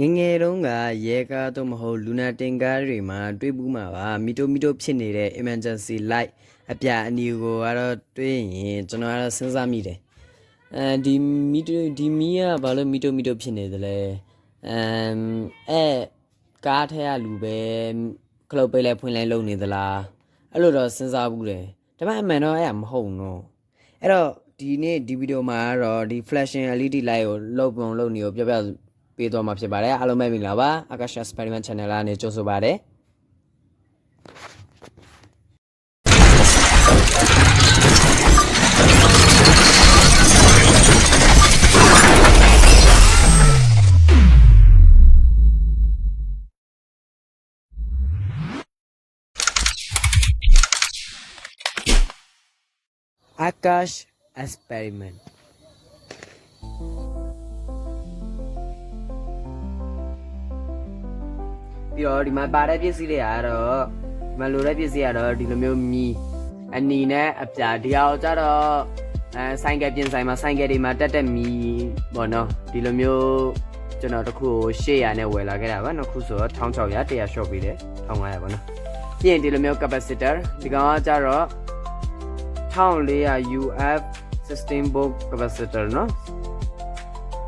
ငယ်ငယ်တုန်းကရဲကားတော့မဟုတ်လူနာတင်ကားတွေမှာတွေးဘူးမှာပါမီတိုမီတိုဖြစ်နေတဲ့ emergency light အပြအနီကိုကတော့တွေးရင်ကျွန်တော်ကတော့စဉ်းစားမိတယ်အဲဒီမီတိုဒီမီကဘာလို့မီတိုမီတိုဖြစ်နေသလဲအမ်အဲကားထဲကလူပဲခလုတ်ပိတ်လိုက်ဖွင့်လိုက်လုပ်နေသလားအဲ့လိုတော့စဉ်းစားဘူးတယ်ဒါပေမဲ့အမှန်တော့အဲ့ဒါမဟုတ်နော်အဲ့တော့ဒီနေ့ဒီဗီဒီယိုမှာကတော့ဒီ flashing LED light ကိုလုပ်ပုံလုပ်နေကိုပြပြ ပေးသွားမှာဖြစ်ပါတယ်အားလုံးပဲမင်္ဂလာပါ Akasha Experiment Channel ကနေကြိုဆိုပါတယ် Akash Experiment ပြီးတော့ဒီမှာပါတဲ့ပစ္စည်းတွေကတော့ဒီမှာလိုတဲ့ပစ္စည်းကတော့ဒီလိုမျိုးမီအနီနဲ့အပြာဒီအောင်ကြတော့အဲဆိုင်ကယ်ပြင်ဆိုင်မှာဆိုင်ကယ်တွေမှာတက်တက်မီပေါ့နော်ဒီလိုမျိုးကျွန်တော်တခုကို800နဲ့ဝယ်လာခဲ့တာပါနောက်ခုဆိုတော့1600 100 short ပေးတယ်1500ပေါ့နော်ပြီးရင်ဒီလိုမျိုး capacitor ဒီကောင်ကကြတော့ 1400 UF 16 volt capacitor เนาะ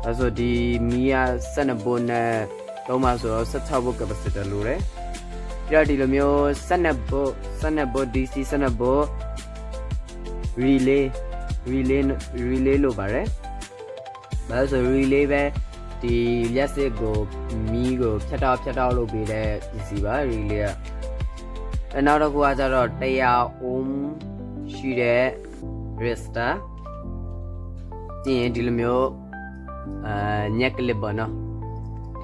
အဲဆိုဒီမီယာ12 volt နဲ့ လုံးပါဆိုတော့16 volt capacitor လို့ရတယ်ပြီးတော့ဒီလိုမျိုး12 volt 12 volt DC 12 volt relay relay relay လို့ပါတယ်ဘာလို့ဆို relay ပဲဒီလက်စစ်ကိုမီးကိုဖြတ်တော့ဖြတ်တော့လုပ်ပေးတဲ့ပစ္စည်းပါ relay ကအဲနောက်တစ်ခုကကျတော့100 ohm ရှိတဲ့ resistor တင်ရင်ဒီလိုမျိုးအာညက်ကလစ်ပေါ့နော်ဒီ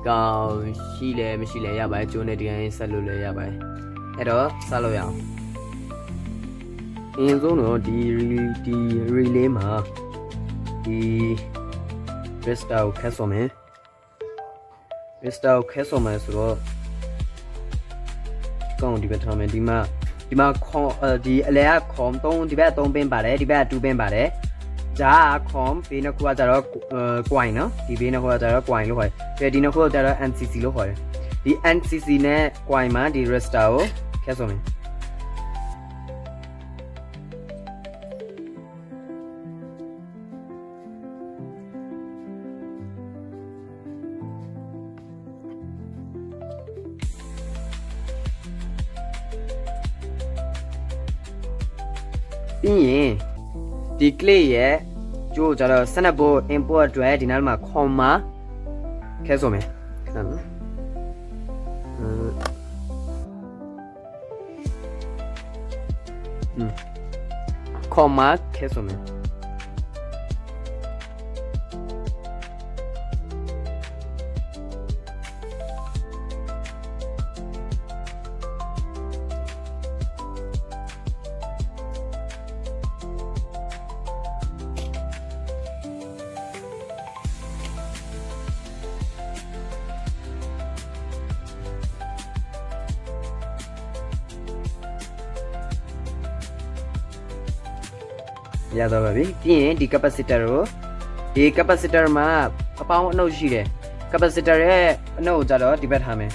ကောင်ရှိလဲမရှိလဲရပါတယ်ကျိုးနဲ့ဒီတိုင်းဆက်လို့လည်းရပါတယ်အဲ့တော့ဆက်လို့ရအောင်အရင်ဆုံးတော့ဒီဒီ relay မှာဒီ resistor ကိုခက်ဆော်မယ် resistor ကိုခက်ဆော်မယ်ဆိုတော့ကောင်းဒီဘက်ထားမယ်ဒီမှာဒီမှာခွန်အဲဒီအလဲကခွန်3ဒီဘက်3ပင်းပါတယ်ဒီဘက်က2ပင်းပါတယ် ဂျာကခွန်ဘေးနှစ်ခုကကြတော့အဲကွိုင်နော်ဒီဘေးနှစ်ခုကကြတော့ကွိုင်လို့ခေါ်တယ်ဒီနှစ်ခုကကြတော့ NCC လို့ခေါ်တယ်ဒီ NCC နဲ့ကွိုင်မှာဒီ register ကိုခက်ဆိုမယ်ပြီးရင် ဒီ click ရဲ့ကျိုးကြတော့12 volt input အတွက်ဒီနားမှာ comma ခက်ဆိုမယ်ခဏနော်အမ်อืม comma ခက်ဆိုမယ် ရတော့ပါပြီပြီးရင်ဒီ capacitor ကိုဒီ capacitor မှာအပေါင်းအနှုတ်ရှိတယ် capacitor ရဲ့အနှုတ်ကိုကြတော့ဒီဘက်ထားမယ်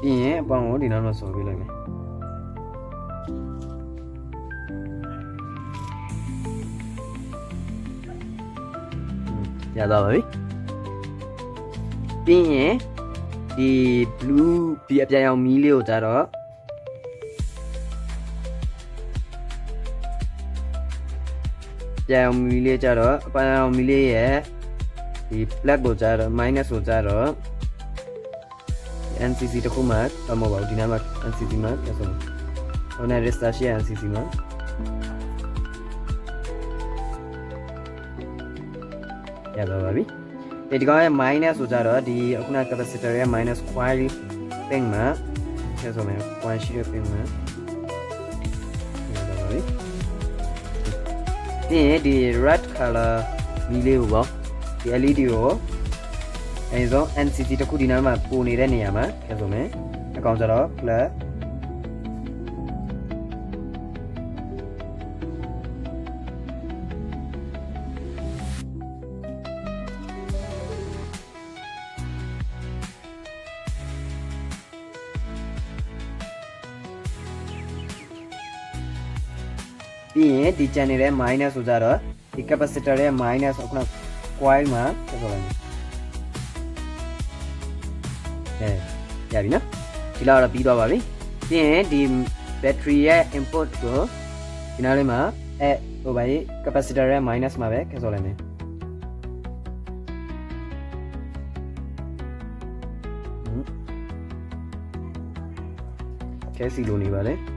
ပြီးရင်အပေါင်းကိုဒီနောက်မှာဆော်ပေးလိုက်မယ်ရတော့ပါပြီပြီးရင် ဒီ blue ဒီအပြာရောင်မီးလေးကိုကြတော့ပြန်အောင်မီလေးကြတော့အပန်းအောင်မီလေးရဲ့ဒီ black ကိုကြတော့ minus ကိုကြတော့ NCC တခုမှတော့မဟုတ်ပါဘူးဒီနားမှာ NCC မှာပြန်ဆုံးဟိုနဲ့ register ရှိ NCC မှာရပါပါပြီ ဒီဒီကောင်ရဲ့ minus ဆိုကြတော့ဒီအခုန capacitor ရဲ့ minus coil pin မှာဆက်ဆိုမယ် coil ရှိတဲ့ pin မှာရပါပါပြီပြီးရင်ဒီ red color မီးလေးကိုပေါ့ဒီ LED ကိုအဲဆို NCC တခုဒီနားမှာပိုနေတဲ့နေရာမှာဆက်ဆိုမယ်အကောင်ကြတော့ plus မှာဆက်ဆိုလိုက်မယ်အဲရပြီနော်ဒီလောက်တော့ပြီးသွားပါပြီပြီးရင်ဒီ battery ရဲ့ input ကိုဒီနားလေးမှာအဲဟိုပါကြီး capacitor ရဲ့ minus မှာပဲဆက်ဆိုလိုက်မယ်ကဲစီလိုနေပါလေ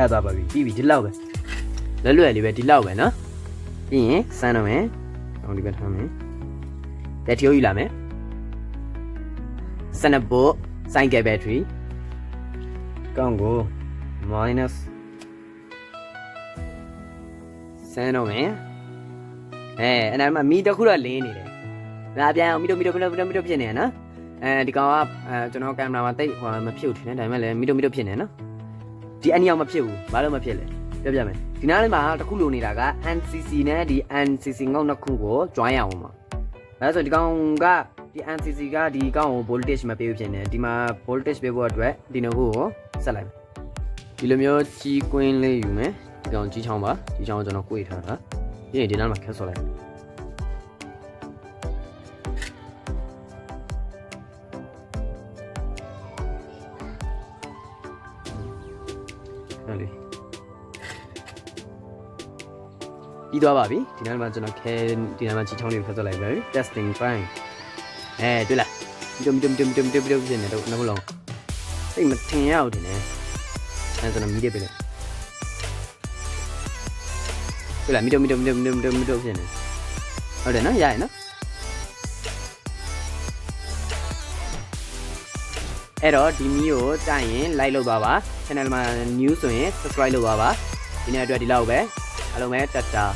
ရသွားပါပြီပြီးပြီဒီလောက်ပဲလွယ်လွယ်လေးပဲဒီလောက်ပဲနော်ပြီးရင်စမ်းတော့မယ်အောင်ဒီဘက်ထားမယ်တက်တီယိုယူလာမယ်စနဘိုစိုင်းကဲဘက်ထရီကောင်းကို minus စမ်းတော့မယ်အဲအဲ့ဒါမှမီတစ်ခုတော့လင်းနေတယ်ဒါအပြန်အောင်မီတိုမီတိုမီတိုမီတိုမီတိုဖြစ်နေရနော်အဲဒီကောင်ကအဲကျွန်တော်ကင်မရာမှာတိတ်ဟိုမဖြုတ်ထင်တယ်ဒါပေမဲ့လည်းမီတိုမီတိုဖြစ်နေနော် ဒီအနီအောင်မဖြစ်ဘူးဘာလို့မဖြစ်လဲပြောပြမယ်ဒီနားလေးမှာတစ်ခုလိုနေတာက NCC နဲ့ဒီ NCC ငေါ့နှစ်ခုကို join ရအောင်ပါအဲဒါဆိုဒီကောင်ကဒီ NCC ကဒီကောင်ကို voltage မပေးဘူးဖြစ်နေဒီမှာ voltage ပေးဖို့အတွက်ဒီနှစ်ခုကိုဆက်လိုက်ဒီလိုမျိုးကြီးကွင်းလေးယူမယ်ဒီကောင်ကြီးချောင်းပါကြီးချောင်းကိုကျွန်တော်꿰ထားတာပြီးရင်ဒီနားမှာခက်ဆော်လိုက် ဟုတ်လေပြီးသွားပါပြီဒီနားမှာကျွန်တော်ခဲဒီနားမှာကြီးချောင်းလေးကိုခက်ဆော်လိုက်ပါပြီ testing fine အဲတွေ့လားဒီတုံတုံတုံတုံတုံတုံဖြစ်နေတော့နှလုံးစိတ်မထင်ရဘူးတင်နေအဲကျွန်တော်မီးတယ်ပြလိုက်တွေ့လားမီတိုမီတိုမီတိုမီတိုမီတိုမီတိုဖြစ်နေဟုတ်တယ်နော်ရရနော် အဲ့တော့ဒီမီးကိုတိုက်ရင် like လုပ်ပါပါ channel မှာ new ဆိုရင် subscribe လုပ်ပါပါဒီနေ့အတွက်ဒီလောက်ပဲအားလုံးပဲတတ်တာ